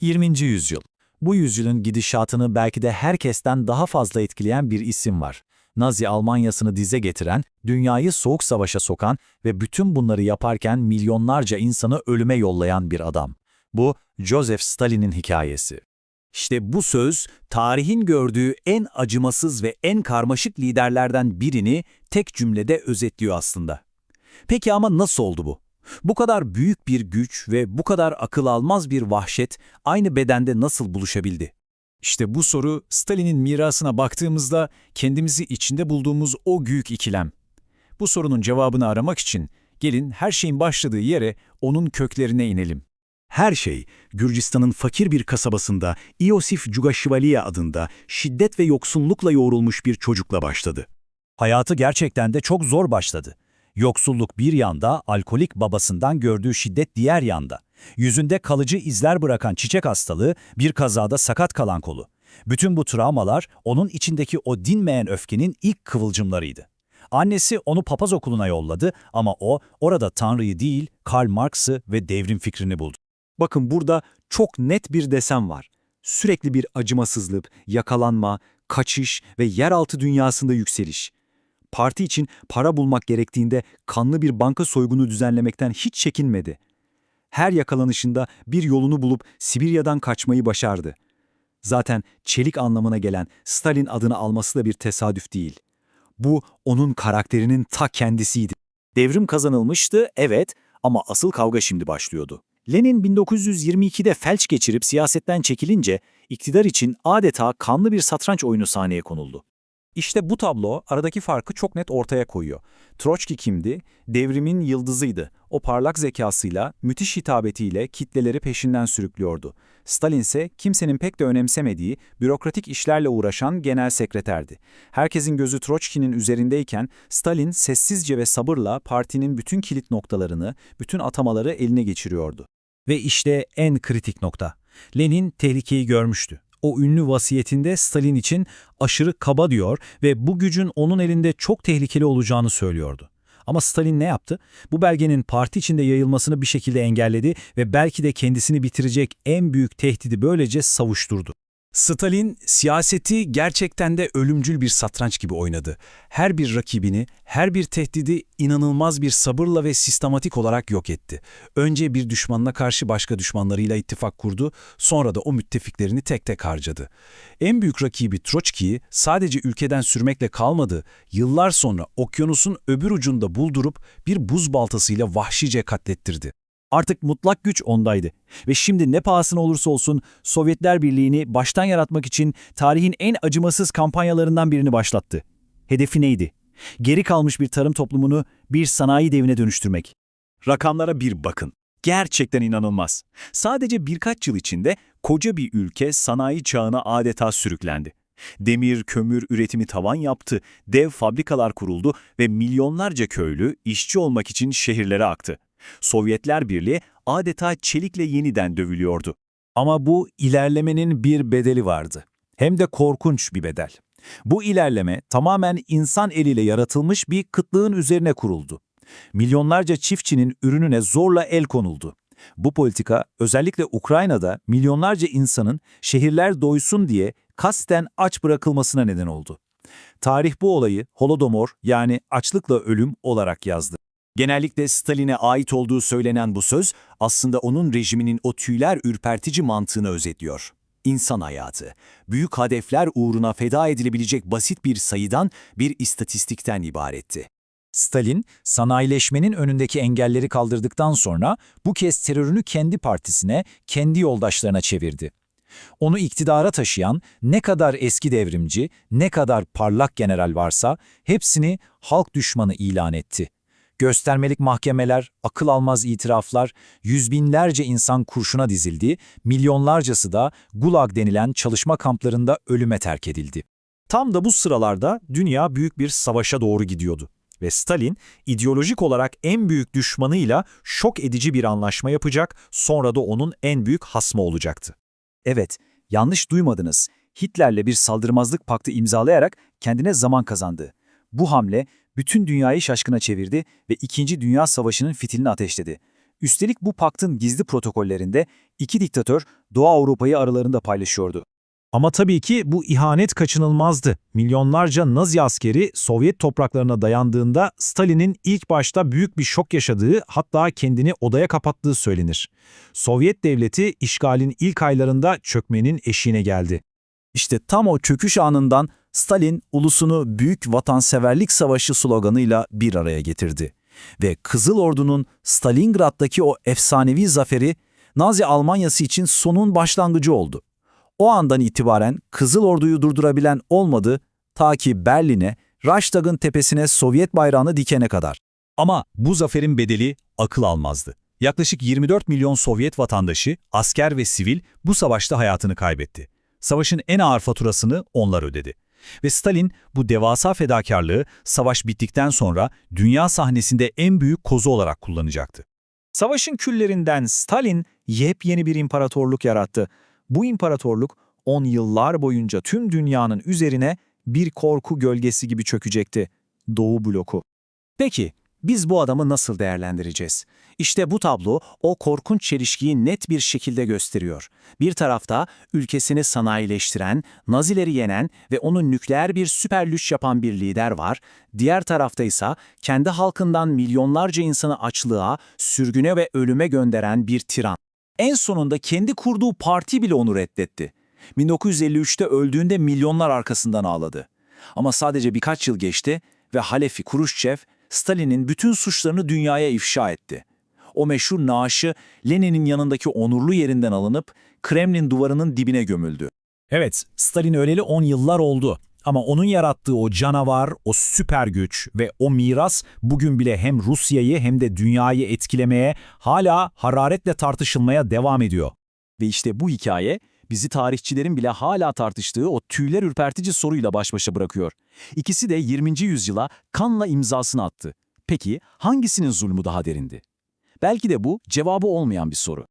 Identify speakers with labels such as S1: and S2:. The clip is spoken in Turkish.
S1: 20. yüzyıl. Bu yüzyılın gidişatını belki de herkesten daha fazla etkileyen bir isim var. Nazi Almanyası'nı dize getiren, dünyayı soğuk savaşa sokan ve bütün bunları yaparken milyonlarca insanı ölüme yollayan bir adam. Bu, Joseph Stalin'in hikayesi.
S2: İşte bu söz, tarihin gördüğü en acımasız ve en karmaşık liderlerden birini tek cümlede özetliyor aslında. Peki ama nasıl oldu bu? Bu kadar büyük bir güç ve bu kadar akıl almaz bir vahşet aynı bedende nasıl buluşabildi?
S3: İşte bu soru Stalin'in mirasına baktığımızda kendimizi içinde bulduğumuz o büyük ikilem. Bu sorunun cevabını aramak için gelin her şeyin başladığı yere onun köklerine inelim.
S4: Her şey, Gürcistan'ın fakir bir kasabasında Iosif Cugashvaliya adında şiddet ve yoksunlukla yoğrulmuş bir çocukla başladı.
S1: Hayatı gerçekten de çok zor başladı. Yoksulluk bir yanda, alkolik babasından gördüğü şiddet diğer yanda. Yüzünde kalıcı izler bırakan çiçek hastalığı, bir kazada sakat kalan kolu. Bütün bu travmalar onun içindeki o dinmeyen öfkenin ilk kıvılcımlarıydı. Annesi onu papaz okuluna yolladı ama o orada Tanrı'yı değil, Karl Marx'ı ve devrim fikrini buldu.
S4: Bakın burada çok net bir desen var. Sürekli bir acımasızlık, yakalanma, kaçış ve yeraltı dünyasında yükseliş. Parti için para bulmak gerektiğinde kanlı bir banka soygunu düzenlemekten hiç çekinmedi. Her yakalanışında bir yolunu bulup Sibirya'dan kaçmayı başardı. Zaten çelik anlamına gelen Stalin adını alması da bir tesadüf değil. Bu onun karakterinin ta kendisiydi.
S2: Devrim kazanılmıştı, evet ama asıl kavga şimdi başlıyordu. Lenin 1922'de felç geçirip siyasetten çekilince iktidar için adeta kanlı bir satranç oyunu sahneye konuldu. İşte bu tablo aradaki farkı çok net ortaya koyuyor. Troçki kimdi? Devrimin yıldızıydı. O parlak zekasıyla, müthiş hitabetiyle kitleleri peşinden sürüklüyordu. Stalin ise kimsenin pek de önemsemediği, bürokratik işlerle uğraşan genel sekreterdi. Herkesin gözü Troçki'nin üzerindeyken Stalin sessizce ve sabırla partinin bütün kilit noktalarını, bütün atamaları eline geçiriyordu.
S1: Ve işte en kritik nokta. Lenin tehlikeyi görmüştü. O ünlü vasiyetinde Stalin için aşırı kaba diyor ve bu gücün onun elinde çok tehlikeli olacağını söylüyordu. Ama Stalin ne yaptı? Bu belgenin parti içinde yayılmasını bir şekilde engelledi ve belki de kendisini bitirecek en büyük tehdidi böylece savuşturdu.
S3: Stalin siyaseti gerçekten de ölümcül bir satranç gibi oynadı. Her bir rakibini, her bir tehdidi inanılmaz bir sabırla ve sistematik olarak yok etti. Önce bir düşmanına karşı başka düşmanlarıyla ittifak kurdu, sonra da o müttefiklerini tek tek harcadı. En büyük rakibi Troçki'yi sadece ülkeden sürmekle kalmadı, yıllar sonra okyanusun öbür ucunda buldurup bir buz baltasıyla vahşice katlettirdi.
S1: Artık mutlak güç ondaydı ve şimdi ne pahasına olursa olsun Sovyetler Birliği'ni baştan yaratmak için tarihin en acımasız kampanyalarından birini başlattı. Hedefi neydi? Geri kalmış bir tarım toplumunu bir sanayi devine dönüştürmek.
S2: Rakamlara bir bakın. Gerçekten inanılmaz. Sadece birkaç yıl içinde koca bir ülke sanayi çağına adeta sürüklendi. Demir, kömür üretimi tavan yaptı, dev fabrikalar kuruldu ve milyonlarca köylü işçi olmak için şehirlere aktı. Sovyetler Birliği adeta çelikle yeniden dövülüyordu.
S1: Ama bu ilerlemenin bir bedeli vardı. Hem de korkunç bir bedel. Bu ilerleme tamamen insan eliyle yaratılmış bir kıtlığın üzerine kuruldu. Milyonlarca çiftçinin ürününe zorla el konuldu. Bu politika özellikle Ukrayna'da milyonlarca insanın şehirler doysun diye kasten aç bırakılmasına neden oldu. Tarih bu olayı Holodomor yani açlıkla ölüm olarak yazdı.
S2: Genellikle Stalin'e ait olduğu söylenen bu söz aslında onun rejiminin o tüyler ürpertici mantığını özetliyor. İnsan hayatı, büyük hedefler uğruna feda edilebilecek basit bir sayıdan bir istatistikten ibaretti.
S1: Stalin, sanayileşmenin önündeki engelleri kaldırdıktan sonra bu kez terörünü kendi partisine, kendi yoldaşlarına çevirdi. Onu iktidara taşıyan ne kadar eski devrimci, ne kadar parlak general varsa hepsini halk düşmanı ilan etti. Göstermelik mahkemeler, akıl almaz itiraflar, yüz binlerce insan kurşuna dizildi, milyonlarcası da Gulag denilen çalışma kamplarında ölüme terk edildi. Tam da bu sıralarda dünya büyük bir savaşa doğru gidiyordu. Ve Stalin, ideolojik olarak en büyük düşmanıyla şok edici bir anlaşma yapacak, sonra da onun en büyük hasmı olacaktı. Evet, yanlış duymadınız. Hitler'le bir saldırmazlık paktı imzalayarak kendine zaman kazandı. Bu hamle bütün dünyayı şaşkına çevirdi ve İkinci Dünya Savaşı'nın fitilini ateşledi.
S2: Üstelik bu paktın gizli protokollerinde iki diktatör Doğu Avrupa'yı aralarında paylaşıyordu.
S3: Ama tabii ki bu ihanet kaçınılmazdı. Milyonlarca Nazi askeri Sovyet topraklarına dayandığında Stalin'in ilk başta büyük bir şok yaşadığı hatta kendini odaya kapattığı söylenir. Sovyet devleti işgalin ilk aylarında çökmenin eşiğine geldi.
S2: İşte tam o çöküş anından Stalin ulusunu Büyük Vatanseverlik Savaşı sloganıyla bir araya getirdi. Ve Kızıl Ordu'nun Stalingrad'daki o efsanevi zaferi Nazi Almanyası için sonun başlangıcı oldu. O andan itibaren Kızıl Ordu'yu durdurabilen olmadı ta ki Berlin'e, Reichstag'ın tepesine Sovyet bayrağını dikene kadar.
S3: Ama bu zaferin bedeli akıl almazdı. Yaklaşık 24 milyon Sovyet vatandaşı, asker ve sivil bu savaşta hayatını kaybetti. Savaşın en ağır faturasını onlar ödedi. Ve Stalin bu devasa fedakarlığı savaş bittikten sonra dünya sahnesinde en büyük kozu olarak kullanacaktı.
S2: Savaşın küllerinden Stalin yepyeni bir imparatorluk yarattı. Bu imparatorluk 10 yıllar boyunca tüm dünyanın üzerine bir korku gölgesi gibi çökecekti. Doğu bloku. Peki biz bu adamı nasıl değerlendireceğiz? İşte bu tablo o korkunç çelişkiyi net bir şekilde gösteriyor. Bir tarafta ülkesini sanayileştiren, Nazileri yenen ve onu nükleer bir süper güç yapan bir lider var. Diğer tarafta ise kendi halkından milyonlarca insanı açlığa, sürgüne ve ölüme gönderen bir tiran. En sonunda kendi kurduğu parti bile onu reddetti. 1953'te öldüğünde milyonlar arkasından ağladı. Ama sadece birkaç yıl geçti ve Halefi Kuruşçev, Stalin'in bütün suçlarını dünyaya ifşa etti. O meşhur naaşı Lenin'in yanındaki onurlu yerinden alınıp Kremlin duvarının dibine gömüldü.
S3: Evet, Stalin öleli 10 yıllar oldu. Ama onun yarattığı o canavar, o süper güç ve o miras bugün bile hem Rusya'yı hem de dünyayı etkilemeye, hala hararetle tartışılmaya devam ediyor.
S2: Ve işte bu hikaye bizi tarihçilerin bile hala tartıştığı o tüyler ürpertici soruyla baş başa bırakıyor. İkisi de 20. yüzyıla kanla imzasını attı. Peki hangisinin zulmü daha derindi? Belki de bu cevabı olmayan bir soru.